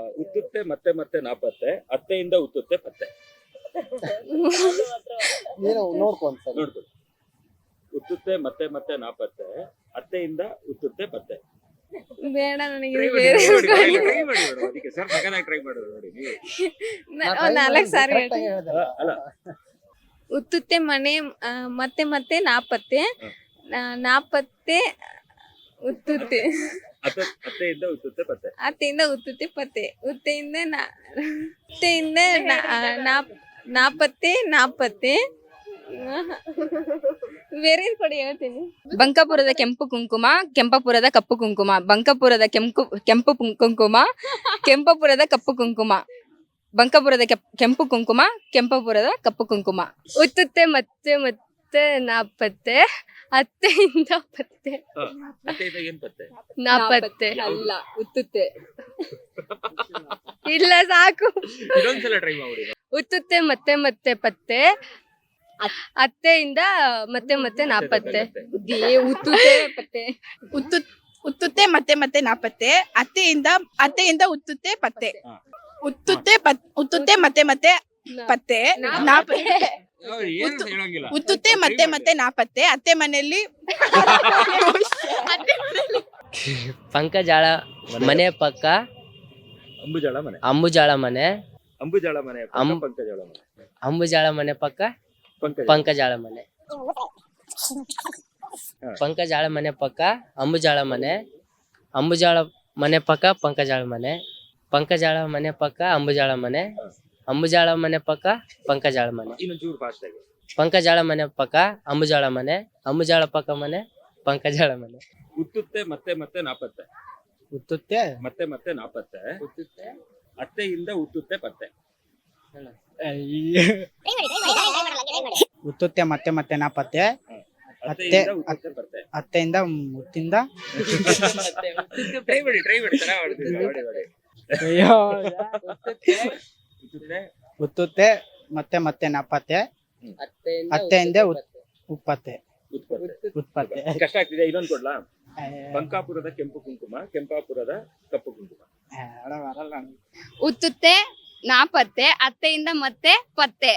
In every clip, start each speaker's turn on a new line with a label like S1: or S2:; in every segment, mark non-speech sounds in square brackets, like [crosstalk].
S1: ಉತ್ತುತ್ತೆ ಮತ್ತೆ ಮತ್ತೆ ನಾಪತ್ತೆ ಅತ್ತೆಯಿಂದ ಉತ್ತುತ್ತೆ ಪತ್ತೆ. ನೋಡ್ಕೊಂತ ಉತ್ತುತ್ತೆ ಮತ್ತೆ ಮತ್ತೆ ನಾಪತ್ತೆ ಅತ್ತೆಯಿಂದ ಉತ್ತುತ್ತೆ ಪತ್ತೆ.
S2: ಬೇಡ ನನಗೆ ಇದು ಬೇರೆ
S1: ಟ್ರೈ ಮಾಡೋದು ನೋಡಿ ನೀವು.
S2: ನ- ಒಂದ್ ನಾಲ್ಕು ಸಾರಿ ಹೇಳ್ತೀನಿ.
S1: ಅಲ್ಲ.
S2: ಉತ್ತುತ್ತೆ ಮನೆ ಆ, ಮತ್ತೆ ಮತ್ತೆ ನಾಪತ್ತೆ. ನಾ- ನಾಪತ್ತೆ ಉತ್ತುತ್ತೆ.
S1: ಅತ್ತೆ ಅತ್ತೆಯಿಂದ ಉತ್ತುತ್ತೆ ಪತ್ತೆ
S2: ಅತ್ತೆಯಿಂದ ಉತ್ತುತ್ತೆ ಪತ್ತೆ ಉತ್ತೆಯಿಂದ ನಾ ಉತ್ತೆಯಿಂದ ನಾ- ಆ, ನಾಪ್- ನಾಪತ್ತೆ ನಾಪತ್ತೆ ಬೇರೆ ಕೊಡಿ ಹೇಳ್ತೀನಿ
S3: ಬಂಕಾಪುರದ ಕೆಂಪು ಕುಂಕುಮ ಕೆಂಪಪುರದ ಕಪ್ಪು ಕುಂಕುಮ ಬಂಕಾಪುರದ ಕೆಂಪು ಕೆಂಪು ಕುಂ- ಕುಂಕುಮ ಕೆಂಪಪುರದ ಕಪ್ಪು ಕುಂಕುಮ ಬಂಕಾಪುರದ ಕೆಪ್- ಕೆಂಪು ಕುಂಕುಮ ಕೆಂಪಪುರದ ಕಪ್ಪು ಕುಂಕುಮ.
S2: ಉತ್ತುತ್ತೆ ಮತ್ತೆ ಮತ್ತೆ ನಾಪತ್ತೆ. ಅತ್ತೆಯಿಂದ ಪತ್ತೆ
S1: ಹ, ಅತ್ತೆಯಿಂದ ಏನ್ ಪತ್ತೆ
S2: ನಾಪತ್ತೆ.
S3: ಅಲ್ಲ ಉತ್ತುತ್ತೆ.
S2: ಇಲ್ಲ ಸಾಕು.
S1: ಟ್ರೈ ಮಾಡಿ.
S2: ಉತ್ತುತ್ತೆ ಮತ್ತೆ ಮತ್ತೆ ಪತ್ತೆ. ಅತ್ತೆಯಿಂದ ಮತ್ತೆ ಮತ್ತೆ ನಾಪತ್ತೆ.
S3: ಏ ಉತ್ತುತ್ತೆ ಪತ್ತೆ.
S4: ಉತ್ತು ಉತ್ತುತ್ತೆ ಮತ್ತೆ ಮತ್ತೆ ನಾಪತ್ತೆ. ಅತ್ತೆಯಿಂದ ಅತ್ತೆಯಿಂದ ಉತ್ತುತ್ತೆ ಪತ್ತೆ. ಉತ್ತುತ್ತೆ ಪತ್ ಉತ್ತುತ್ತೆ ಮತ್ತೆ ಮತ್ತೆ ಪತ್ತೆ. ನಾಪತ್ತೆ. ಉತ್ತುತ್ತೆ ಮತ್ತೆ ಮತ್ತೆ ನಾಪತ್ತೆ. ಅತ್ತೆ ಮನೆಯಲ್ಲಿ.
S5: ಪಂಕಜಾಳ ಮನೆ ಪಕ್ಕ.
S1: ಅಂಬುಜಾಳ ಮನೆ.
S5: ಅಂಬುಜಾಳ ಮನೆ.
S1: ಅಂಬುಜಾಳ ಮನೆ
S5: ಅಂ-
S1: ಪಂಕಜಾಳ ಮನೆ.
S5: ಅಂಬುಜಾಳ ಮನೆ ಪಕ್ಕ.
S1: ಪಂಕಜ
S5: ಪಂಕಜಾಳ ಮನೆ. ಪಂಕಜಾಳ ಮನೆ ಪಕ್ಕ ಅಂಬುಜಾಳ ಮನೆ. ಅಂಬುಜಾಳ ಮನೆ ಪಕ್ಕ ಪಂಕಜಾಳ ಮನೆ. ಪಂಕಜಾಳ ಮನೆ ಪಕ್ಕ ಅಂಬುಜಾಳ ಮನೆ. ಅಂಬುಜಾಳ ಮನೆ ಪಕ್ಕ ಪಂಕಜಾಳ ಮನೆ.
S1: ಇನ್ನೊಂಚೂರು ಫಾಸ್ಟ್ ಆಗಿ
S5: ಪಂಕಜಾಳ ಮನೆ ಪಕ್ಕ ಅಂಬುಜಾಳ ಮನೆ ಅಂಬುಜಾಳ ಪಕ್ಕ ಮನೆ ಪಂಕಜಾಳ ಮನೆ.
S1: ಉತ್ತುತ್ತೆ ಮತ್ತೆ ಮತ್ತೆ ನಾಪತ್ತೆ.
S6: ಉತ್ತುತ್ತೆ?
S1: ಮತ್ತೆ ಮತ್ತೆ ನಾಪತ್ತೆ. ಅತ್ತೆಯಿಂದ ಉತ್ತುತ್ತೆ ಪತ್ತೆ.
S6: ಉತ್ತುತ್ತೆ ಮತ್ತೆ ಮತ್ತೆ ನಾಪತ್ತೆ.
S1: ಅತ್ತೆಯಿಂದ ಪತ್ತೆ.
S6: ಅತ್ತೆಯಿಂದ ಮುತ್ತಿಂದ? [laughs]
S1: ಟ್ರೈ ಮಾಡಿ ಟ್ರೈ ಚೆನ್ನಾಗಿ ಮಾಡಿ
S6: ಅಯ್ಯೋ
S1: ಉತ್ತುತ್ತೆ.
S6: ಉತ್ತುತ್ತೆ ಮತ್ತೆ ಮತ್ತೆ ನಾಪತ್ತೆ ಅತ್ತೆಯಿಂದ ಉಪ್ಪತ್ತೆ.
S1: ಉತ್ಪತ್ತೆ. [laughs] ಕಷ್ಟ ಆಗ್ತಿದೆ ಇನ್ನೊಂದು ಕೊಡ್ಲಾ? ಬಂಕಾಪುರದ ಕೆಂಪು ಕುಂಕುಮ ಕೆಂಪಾಪುರದ ಕಪ್ಪು ಕುಂಕುಮ.
S6: ಏ, ಅಡ ಬರಲ್ಲ
S3: ಉತ್ತುತ್ತೆ ನಾಪತ್ತೆ ಅತ್ತೆಯಿಂದ ಮತ್ತೆ ಪತ್ತೆ.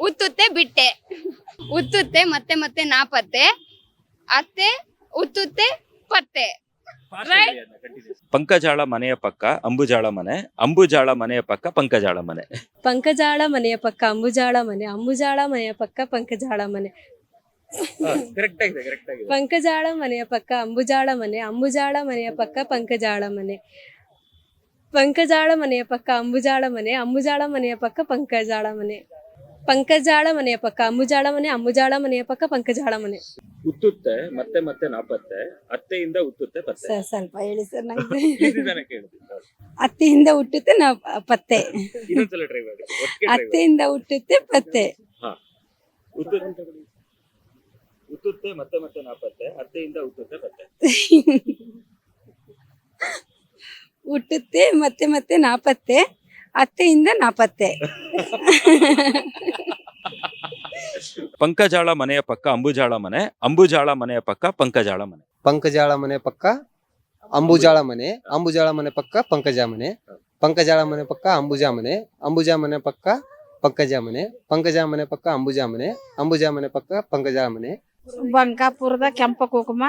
S3: ಉತ್ತುತ್ತೆ ಬಿಟ್ಟೆ. ಉತ್ತುತ್ತೆ ಮತ್ತೆ ಮತ್ತೆ ನಾಪತ್ತೆ. ಅತ್ತೆ ಉತ್ತುತ್ತೆ ಪತ್ತೆ.
S1: ಪಂಕಜಾಳ ಮನೆಯ ಪಕ್ಕ ಅಂಬುಜಾಳ ಮನೆ ಅಂಬುಜಾಳ ಮನೆಯ ಪಕ್ಕ ಪಂಕಜಾಳ ಮನೆ.
S2: ಪಂಕಜಾಳ ಮನೆಯ ಪಕ್ಕ ಅಂಬುಜಾಳ ಮನೆ ಅಂಬುಜಾಳ ಮನೆಯ ಪಕ್ಕ ಪಂಕಜಾಳ ಮನೆ.
S1: ಕರೆಕ್ಟ್ ಆಗಿದೆ ಕರೆಕ್ಟ್ ಆಗಿದೆ.
S2: ಪಂಕಜಾಳ ಮನೆಯ ಪಕ್ಕ ಅಂಬುಜಾಳ ಮನೆ ಅಂಬುಜಾಳ ಮನೆಯ ಪಕ್ಕ ಪಂಕಜಾಳ ಮನೆ. ಪಂಕಜಾಳ ಮನೆಯ ಪಕ್ಕ ಅಂಬುಜಾಳ ಮನೆ ಅಂಬುಜಾಳ ಮನೆಯ ಪಕ್ಕ ಪಂಕಜಾಳ ಮನೆ. ಪಂಕಜಾಳ ಮನೆಯ ಪಕ್ಕ ಅಮ್ಮುಜಾಳ ಮನೆ ಅಮ್ಮುಜಾಳ ಮನೆಯ ಪಕ್ಕ ಪಂಕಜಾಳ ಮನೆ
S1: ಉತ್ತುತ್ತೆ ಮತ್ತೆ ಮತ್ತೆ ನಾಪತ್ತೆ ಅತ್ತೆಯಿಂದ ಉತ್ತುತ್ತೆ ಪತ್ತೆ.
S7: ಸರ್ ಸ್ವಲ್ಪ ಹೇಳಿ ಸರ್ ನಂಗೆ. [laughs]
S1: ಈಸಿದಾನೆ ಕೇಳ್ತೀನಿ
S7: ಅತ್ತೆಯಿಂದ ಹುಟ್ಟುತ್ತೆ ನಾ ಪತ್ತೆ.
S1: ಇನ್ನೊಂದ್ಸಲ ಟ್ರೈ ಮಾಡಿ ಒಟ್ಟಿಗೆ try ಮಾಡಿ.
S7: ಅತ್ತೆಯಿಂದ ಹುಟ್ಟುತ್ತೆ ಪತ್ತೆ.
S1: ಉತ್ತುತ್ತೆ ಉತ್ತುತ್ತೆ ಮತ್ತೆ ಮತ್ತೆ ನಾಪತ್ತೆ ಅತ್ತೆಯಿಂದ ಉತ್ತುತ್ತೆ ಪತ್ತೆ. [laughs]
S7: ಹುಟ್ಟುತ್ತೆ ಮತ್ತೆ ಮತ್ತೆ ನಾಪತ್ತೆ. ಅತ್ತೆಯಿಂದ ನಾಪತ್ತೆ.
S1: ಪಂಕಜಾಳ ಮನೆಯ ಪಕ್ಕ ಅಂಬುಜಾಳ ಮನೆ ಅಂಬುಜಾಳ ಮನೆಯ ಪಕ್ಕ ಪಂಕಜಾಳ ಮನೆ.
S8: ಪಂಕಜಾಳ ಮನೆ ಪಕ್ಕ ಅಂಬುಜಾಳ ಮನೆ ಅಂಬುಜಾಳ ಮನೆ ಪಕ್ಕ ಪಂಕಜ ಮನೆ ಪಂಕಜಾಳ ಮನೆ ಪಕ್ಕ ಅಂಬುಜಾ ಮನೆ ಅಂಬುಜಾ ಮನೆ ಪಕ್ಕ ಪಂಕಜಾ ಮನೆ ಪಂಕಜ ಮನೆ ಪಕ್ಕ ಅಂಬುಜಾ ಮನೆ ಅಂಬುಜಾ ಮನೆ ಪಕ್ಕ ಪಂಕಜಾಳ ಮನೆ.
S7: ಬಂಕಾಪುರದ ಕೆಂಪ ಕುಕುಮ.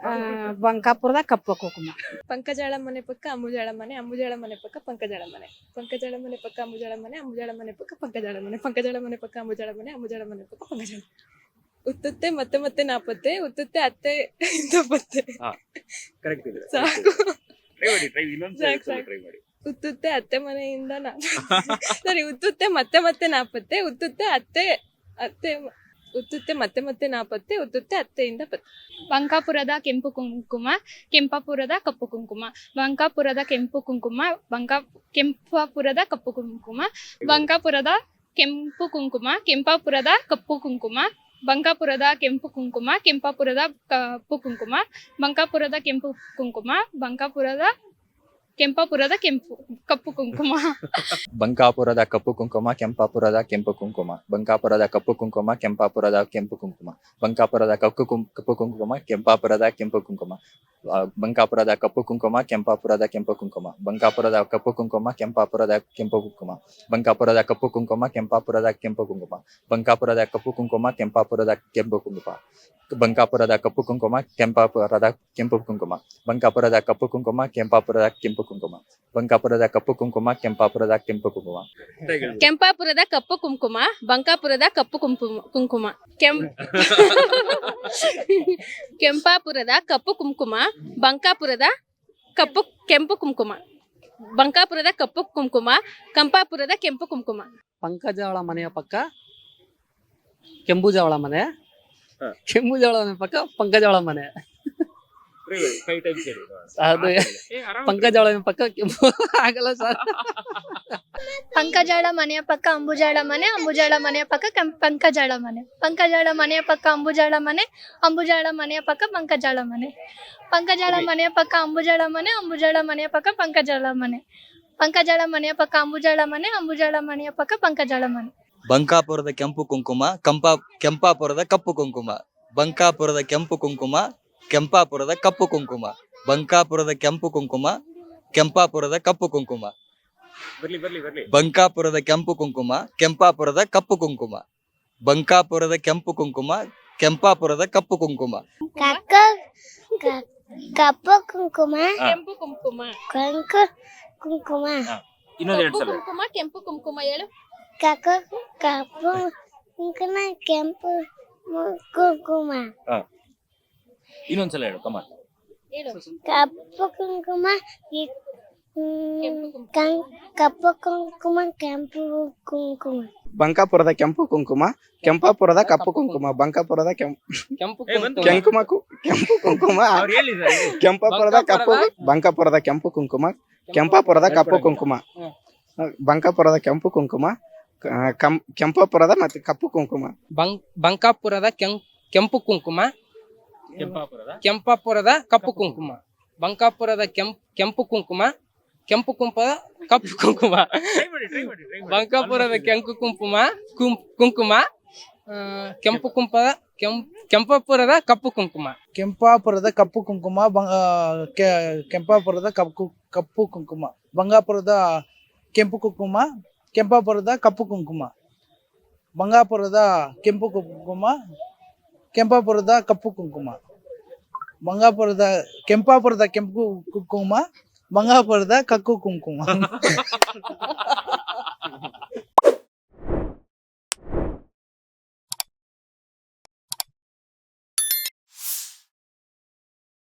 S7: ಆ, ಬಂಕಾಪುರದ ಕಪ್ಪ ಕುಕುಮ.
S2: ಪಂಕಜಾಳ ಮನೆ ಪಕ್ಕ ಅಂಬುಜಾಳ ಮನೆ ಅಂಬುಜಾಳ ಮನೆ ಪಕ್ಕ ಪಂಕಜಾಳ ಮನೆ. ಪಂಕಜಾಳ ಮನೆ ಪಕ್ಕ ಅಂಬುಜಾಳ ಮನೆ ಅಂಬುಜಾಳ ಮನೆ ಪಕ್ಕ ಪಂಕಜಾಳ ಮನೆ. ಪಂಕಜಾಳ ಮನೆ ಪಕ್ಕ ಅಂಬುಜಾಳ ಮನೆ ಅಂಬುಜಾಳ ಮನೆ ಪಕ್ಕ ಪಂಕಜಾಳ ಉತ್ತುತ್ತೆ ಮತ್ತೆ ಮತ್ತೆ ನಾಪತ್ತೆ ಉತ್ತುತ್ತೆ ಅತ್ತೆ ಇಂದ ಪತ್ತೆ
S1: ಕರೆಕ್ಟ್ ಇದೆ
S2: ಸಾಕು. ಉತ್ತುತ್ತೆ ಅತ್ತೆ ಮನೆಯಿಂದ ನಾ [laughs] ಸರಿ ಉತ್ತುತ್ತೆ ಮತ್ತೆ ಮತ್ತೆ ನಾಪತ್ತೆ ಉತ್ತುತ್ತೆ ಅತ್ತೆ ಅತ್ತೆ ಉತ್ತುತ್ತೆ, ಮತ್ತೆ ಮತ್ತೆ ನಾಪತ್ತೆ, ಉತ್ತುತ್ತೆ, ಅತ್ತೆಯಿಂದ ಪತ್ತೆ.
S3: ಬಂಕಾಪುರದ ಕೆಂಪು ಕುಂಕುಮ, ಕೆಂಪಾಪುರದ ಕಪ್ಪು ಕುಂಕುಮ, ಬಂಕಾಪುರದ ಕೆಂಪು ಕುಂಕುಮ, ಬಂಕಾ, ಕೆಂಪಾಪುರದ ಕಪ್ಪು ಕುಂಕುಮ, ಬಂಕಾಪುರದ ಕೆಂಪು ಕುಂಕುಮ, ಕೆಂಪಾಪುರದ ಕಪ್ಪು ಕುಂಕುಮ, ಬಂಕಾಪುರದ ಕೆಂಪು ಕುಂಕುಮ, ಕೆಂಪಾಪುರದ ಕಪ್ಪು ಕುಂಕುಮ, ಬಂಕಾಪುರದ ಕೆಂಪು ಕುಂಕುಮ, ಬಂಕಾಪುರದ
S9: ಕೆಂಪಾಪುರದ ಕೆಂಪು, ಕಪ್ಪು ಕುಂಕುಮ.
S10: ಬಂಕಾಪುರದ ಕಪ್ಪು ಕುಂಕುಮ, ಕೆಂಪಾಪುರದ ಕೆಂಪು ಕುಂಕುಮ. ಬಂಕಾಪುರದ ಕಪ್ಪು ಕುಂಕುಮ, ಕೆಂಪಾಪುರದ ಕೆಂಪು ಕುಂಕುಮ. ಬಂಕಾಪುರದ ಕಪ್ಪು ಕಪ್ಪು ಕುಂಕುಮ, ಕೆಂಪಾಪುರದ ಕೆಂಪು ಕುಂಕುಮ. ಬಂಕಾಪುರದ ಕಪ್ಪು ಕುಂಕುಮ, ಕೆಂಪಾಪುರದ ಕೆಂಪು ಕುಂಕುಮ. ಬಂಕಾಪುರದ ಕಪ್ಪು ಕುಂಕುಮ, ಕೆಂಪಾಪುರದ ಕೆಂಪು ಕುಂಕುಮ. ಬಂಕಾಪುರದ ಕಪ್ಪು ಕುಂಕುಮ, ಕೆಂಪಾಪುರದ ಕೆಂಪು ಕುಂಕುಮ. ಬಂಕಾಪುರದ ಕಪ್ಪು ಕುಂಕುಮ, ಕೆಂಪಾಪುರದ ಕೆಂಪು ಕುಂಕುಮ. ಬಂಕಾಪುರದ ಕಪ್ಪು ಕುಂಕುಮ, ಕೆಂಪಾಪುರದ ಕೆಂಪು ಕುಂಕುಮ. ಬಂಕಾಪುರದ ಕಪ್ಪು ಕುಂಕುಮ, ಕೆಂಪಾಪುರದ ಕೆಂಪು ಕುಂಕುಮ. ಬಂಕಾಪುರದ ಕಪ್ಪು ಕುಂಕುಮ ಕೆಂಪಾಪುರದ ಕೆಂಪು ಕುಂಕುಮ.
S2: ಕೆಂಪಾಪುರದ ಕಪ್ಪು ಕುಂಕುಮ ಬಂಕಾಪುರದ ಕಪ್ಪು ಕುಂಕುಮ ಕುಂಕುಮ. ಕೆಂ [laughs] ಕೆಂಪಾಪುರದ ಕಪ್ಪು ಕುಂಕುಮ ಬಂಕಾಪುರದ ಕಪ್ಪು ಕೆಂಪು ಕುಂಕುಮ. ಬಂಕಾಪುರದ ಕಪ್ಪು ಕುಂಕುಮ ಕಂಪಾಪುರದ ಕೆಂಪು ಕುಂಕುಮ.
S11: ಪಂಕಜಾವಳ ಮನೆಯ ಪಕ್ಕ ಕೆಂಬುಜಾಳ ಮನೆ.
S1: ಹ.
S11: ಕೆಂಬುಜಾಳ ಮನೆ ಪಕ್ಕ ಪಂಕಜಾವಳ ಮನೆ. ಅದು ಪಂಕಜಾಳ ಪಕ್ಕ ಆಗಲ್ಲ ಸರ್.
S9: ಪಂಕಜಾಳ ಮನೆಯ ಪಕ್ಕ ಅಂಬುಜಾಳ ಮನೆ ಅಂಬುಜಾಳ ಮನೆಯ ಪಕ್ಕ ಕಂ- ಪಂಕಜಾಳ ಮನೆ. ಪಂಕಜಾಳ ಮನೆಯ ಪಕ್ಕ ಅಂಬುಜಾಳ ಮನೆ ಅಂಬುಜಾಳ ಮನೆಯ ಪಕ್ಕ ಪಂಕಜಾಳ ಮನೆ. ಪಂಕಜಾಳ ಮನೆಯ ಪಕ್ಕ ಅಂಬುಜಾಳ ಮನೆ ಅಂಬುಜಾಳ ಮನೆಯ ಪಕ್ಕ ಪಂಕಜಾಳ ಮನೆ. ಪಂಕಜಾಳ ಮನೆಯ ಪಕ್ಕ ಅಂಬುಜಾಳ ಮನೆ ಅಂಬುಜಾಳ ಮನೆಯ ಪಕ್ಕ ಪಂಕಜಾಳ ಮನೆ.
S12: ಬಂಕಾಪುರದ ಕೆಂಪು ಕುಂಕುಮ ಕಂಪಾ ಕೆಂಪಾಪುರದ ಕಪ್ಪು ಕುಂಕುಮ. ಬಂಕಾಪುರದ ಕೆಂಪು ಕುಂಕುಮ ಕೆಂಪಾಪುರದ ಕಪ್ಪು ಕುಂಕುಮ ಬಂಕಾಪುರದ ಕೆಂಪು ಕುಂಕುಮ ಕೆಂಪಾಪುರದ ಕಪ್ಪು ಕುಂಕುಮ.
S1: ಬರ್ಲಿ ಬರ್ಲಿ ಬರ್ಲಿ.
S12: ಬಂಕಾಪುರದ ಕೆಂಪು ಕುಂಕುಮ ಕೆಂಪಾಪುರದ ಕಪ್ಪು ಕುಂಕುಮ. ಬಂಕಾಪುರದ ಕೆಂಪು ಕುಂಕುಮ ಕೆಂಪಾಪುರದ ಕಪ್ಪು ಕುಂಕುಮ.
S2: ಕಕ್ಕ ಕಪ್ಪು ಕುಂಕುಮ
S9: ಕೆಂಪು ಕುಂಕುಮ.
S2: ಕಂಕು ಕುಂಕುಮ.
S1: ಇನ್ನೊಂದ್ ಎರಡು ಸಲ.
S9: ಕುಂಕುಮ ಕೆಂಪು ಕುಂಕುಮ ಹೇಳು.
S2: ಕಕ್ಕ ಕಪ್ಪು ಕುಂಕುಮ ಕೆಂಪು ಕುಂಕುಮ.
S1: ಇನ್ನೊಂದ್ಸಲ ಹೇಳು ಕಮಾನ್
S2: ಕಪ್ಪು ಕುಂಕುಮ ಕಪ್ಪು ಕುಂಕುಮ ಕೆಂಪು ಕುಂಕುಮ.
S6: ಬಂಕಾಪುರದ ಕೆಂಪು ಕುಂಕುಮ ಕೆಂಪಾಪುರದ ಕಪ್ಪು ಕುಂಕುಮ ಬಂಕಾಪುರದ ಕೆಂಪು
S11: ಕೆಂಪು
S6: ಕುಂಕುಮ. ಕೆಂಪು ಕುಂಕುಮ ಕೆಂಪಾಪುರದ ಕಪ್ಪು ಬಂಕಾಪುರದ ಕೆಂಪು ಕುಂಕುಮ ಕೆಂಪಾಪುರದ ಕಪ್ಪು ಕುಂಕುಮ. ಬಂಕಾಪುರದ ಕೆಂಪು ಕುಂಕುಮ ಕೆಂಪಾಪುರದ ಮತ್ತೆ ಕಪ್ಪು ಕುಂಕುಮ.
S11: ಬಂಕ್ ಬಂಕಾಪುರದ ಕೆಂ ಕೆಂಪು ಕುಂಕುಮ
S1: ಕೆಂಪಾಪುರದ?
S11: ಕೆಂಪಾಪುರದ ಕಪ್ಪು ಕುಂಕುಮ. ಬಂಕಾಪುರದ ಕೆಂಪ್ ಕೆಂಪು ಕುಂಕುಮ ಕೆಂಪು ಕುಂಪದ ಕಪ್ಪು ಕುಂಕುಮ.
S1: ಟ್ರೈ ಮಾಡಿ ಟ್ರೈ ಮಾಡಿ
S11: ಬಂಕಾಪುರದ ಕೆಂಪು ಕುಂಕುಮ ಕುಂ ಕುಂಕುಮ ಕೆಂಪು ಕುಂಪದ ಕೆಂಪ್ ಕೆಂಪಾಪುರದ ಕಪ್ಪು ಕುಂಕುಮ.
S6: ಕೆಂಪಾಪುರದ ಕಪ್ಪು ಕುಂಕುಮ ಕೆಂಪಾಪುರದ ಕಪ್ಪು ಕಪ್ಪು ಕುಂಕುಮ. ಬಂಗಾಪುರದ ಕೆಂಪು ಕುಂಕುಮ ಕೆಂಪಾಪುರದ ಕಪ್ಪು ಕುಂಕುಮ. ಬಂಗಾಪುರದ ಕೆಂಪು ಕುಂಕುಮ ಕೆಂಪಾಪುರದ ಕಪ್ಪು ಕುಂಕುಮ. ಬಂಗಾಪುರದ ಕೆಂಪಾಪುರದ ಕೆಂಪು ಕುಂಕುಮ ಬಂಗಾಪುರದ ಕಕ್ಕು ಕುಂಕುಮ. [laughs]